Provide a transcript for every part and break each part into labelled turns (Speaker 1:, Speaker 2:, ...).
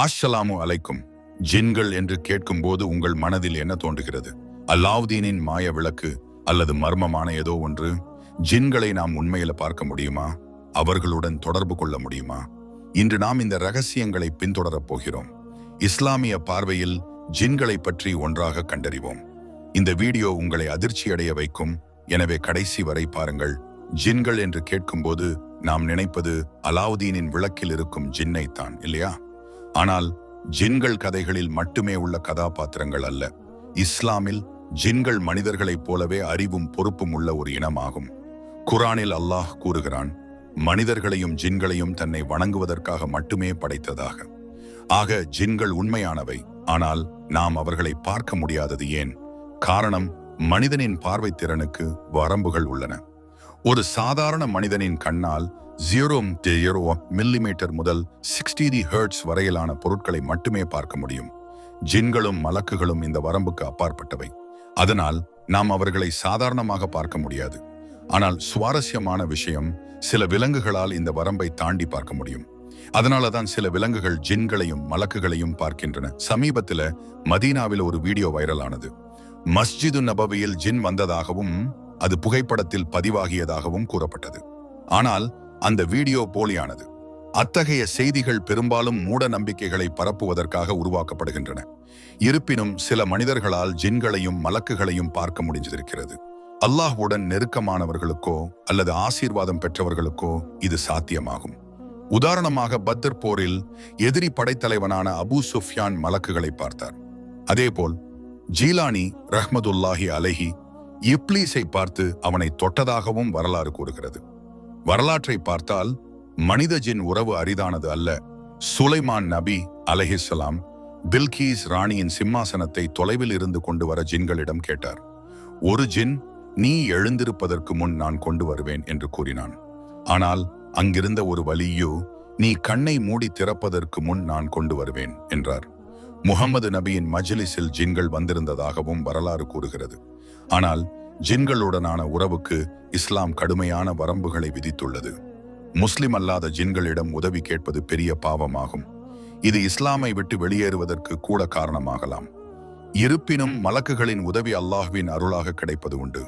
Speaker 1: ஆஷலாமு அலைக்கும். ஜின்கள் என்று கேட்கும்போது உங்கள் மனதில் என்ன தோன்றுகிறது? அல்லாவுதீனின் மாய விளக்கு அல்லது மர்மமான ஏதோ ஒன்று? ஜின்களை நாம் உண்மையில பார்க்க முடியுமா? அவர்களுடன் தொடர்பு கொள்ள முடியுமா? இன்று நாம் இந்த ரகசியங்களை பின்தொடரப் போகிறோம். இஸ்லாமிய பார்வையில் ஜின்களை பற்றி ஒன்றாக கண்டறிவோம். இந்த வீடியோ உங்களை அதிர்ச்சியடைய வைக்கும். எனவே கடைசி வரை பாருங்கள். ஜின்கள் என்று கேட்கும்போது நாம் நினைப்பது அலாவுதீனின் விளக்கில் இருக்கும் ஜின்னை தான் இல்லையா? ஆனால் ஜின்கள் கதைகளில் மட்டுமே உள்ள கதாபாத்திரங்கள் அல்ல. இஸ்லாமில் ஜின்கள் மனிதர்களைப் போலவே அறிவும் பொறுப்பும் உள்ள ஒரு இனமாகும். குரானில் அல்லாஹ் கூறுகிறான் மனிதர்களையும் ஜின்களையும் தன்னை வணங்குவதற்காக மட்டுமே படைத்ததாக. ஆக ஜின்கள் உண்மையானவை ஆனால் நாம் அவர்களை பார்க்க முடியாதது ஏன்? காரணம் மனிதனின் பார்வை திறனுக்கு வரம்புகள் உள்ளன. ஒரு சாதாரண மனிதனின் கண்ணால் ஜீரோ ஜீரோ மில்லிமீட்டர் முதல் சிக்ஸ்டி தி ஹர்ட்ஸ் வரையிலான பொருட்களை மட்டுமே பார்க்க முடியும். ஜின்களும் மலக்குகளும் இந்த வரம்புக்கு அப்பாற்பட்டவை. அதனால் நாம் அவர்களை சாதாரணமாக பார்க்க முடியாது. ஆனால் சுவாரஸ்யமான விஷயம் சில விலங்குகளால் இந்த வரம்பை தாண்டி பார்க்க முடியும். அதனால தான் சில விலங்குகள் ஜின்களையும் மலக்குகளையும் பார்க்கின்றன. சமீபத்தில் மதீனாவில் ஒரு வீடியோ வைரல் ஆனது மஸ்ஜிது நபவியில் ஜின் வந்ததாகவும் அது புகைப்படத்தில் பதிவாகியதாகவும் கூறப்பட்டது. ஆனால் அந்த வீடியோ போலியானது. அத்தகைய செய்திகள் பெரும்பாலும் மூட நம்பிக்கைகளை பரப்புவதற்காக உருவாக்கப்படுகின்றன. இருப்பினும் சில மனிதர்களால் ஜின்களையும் மலக்குகளையும் பார்க்க முடிஞ்சிருக்கிறது. அல்லாஹ்வுடன் நெருக்கமானவர்களுக்கோ அல்லது ஆசீர்வாதம் பெற்றவர்களுக்கோ இது சாத்தியமாகும். உதாரணமாக பத்ர் போரில் எதிரி படைத்தலைவனான அபூ சுஃப்யான் மலக்குகளை பார்த்தார். அதேபோல் ஜீலானி ரஹ்மதுல்லாஹி அலஹி இப்ளீஸை பார்த்து அவனை தொட்டதாகவும் வரலாறு கூறுகிறது. வரலாற்றை பார்த்தால் மனித ஜின் உறவு அரிதானது அல்ல. சுலைமான் நபி அலஹிஸ்லாம் பில்கீஸ் ராணியின் சிம்மாசனத்தை தொலைவில் இருந்து கொண்டு வர ஜின்களிடம் கேட்டார். ஒரு ஜின் நீ எழுந்திருப்பதற்கு முன் நான் கொண்டு வருவேன் என்று கூறினான். ஆனால் அங்கிருந்த ஒரு வலியோ நீ கண்ணை மூடி திறப்பதற்கு முன் நான் கொண்டு வருவேன் என்றார். முகமது நபியின் மஜ்லிஸில் ஜின்கள் வந்திருந்ததாகவும் வரலாறு கூறுகிறது. ஆனால் ஜின்களுடனான உறவுக்கு இஸ்லாம் கடுமையான வரம்புகளை விதித்துள்ளது. முஸ்லிம் அல்லாத ஜின்களிடம் உதவி கேட்பது பெரிய பாவமாகும். இது இஸ்லாமை விட்டு வெளியேறுவதற்கு கூட காரணமாகலாம். இருப்பினும் மலக்குகளின் உதவி அல்லாஹ்வின் அருளாக கிடைப்பது உண்டு.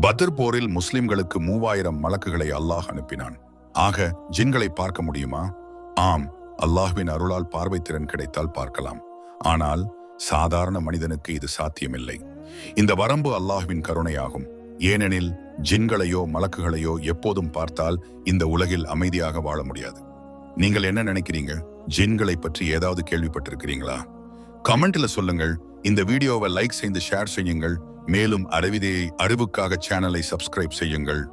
Speaker 1: பத்ர் போரில் முஸ்லிம்களுக்கு மூவாயிரம் மலக்குகளை அல்லாஹ் அனுப்பினான். ஆக ஜின்களை பார்க்க முடியுமா? ஆம் அல்லாஹ்வின் அருளால் பார்வை திறன் கிடைத்தால் பார்க்கலாம். ஆனால் சாதாரண மனிதனுக்கு இது சாத்தியமில்லை. இந்த வரம்பு அல்லாஹ்வின் கருணையாகும். ஏனெனில் ஜின்களையோ மலக்குகளையோ எப்போதும் பார்த்தால் இந்த உலகில் அமைதியாக வாழ முடியாது. நீங்கள் என்ன நினைக்கிறீங்க? ஜின்களை பற்றி ஏதாவது கேள்விப்பட்டிருக்கிறீங்களா? கமெண்ட்ல சொல்லுங்கள். இந்த வீடியோவை லைக் செய்து ஷேர் செய்யுங்கள். மேலும் அறிவிதையை அறிவுக்காக சேனலை சப்ஸ்கிரைப் செய்யுங்கள்.